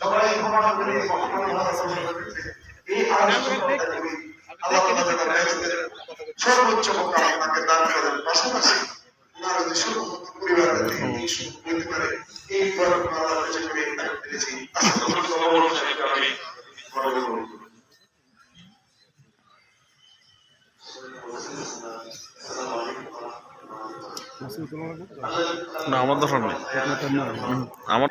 সবাই ক্ষমা করে এই আলোচনা আল্লাহ তাআলা সর্বোচ্চ আপনাকে দান করেন। পাশাপাশি ওনারা যে পরিবারের থেকে এই সুখ পারে এই বরং আল্লাহ কাছে পেরেছি। আমি বড় বড় না আমার দরকার নেই। আমার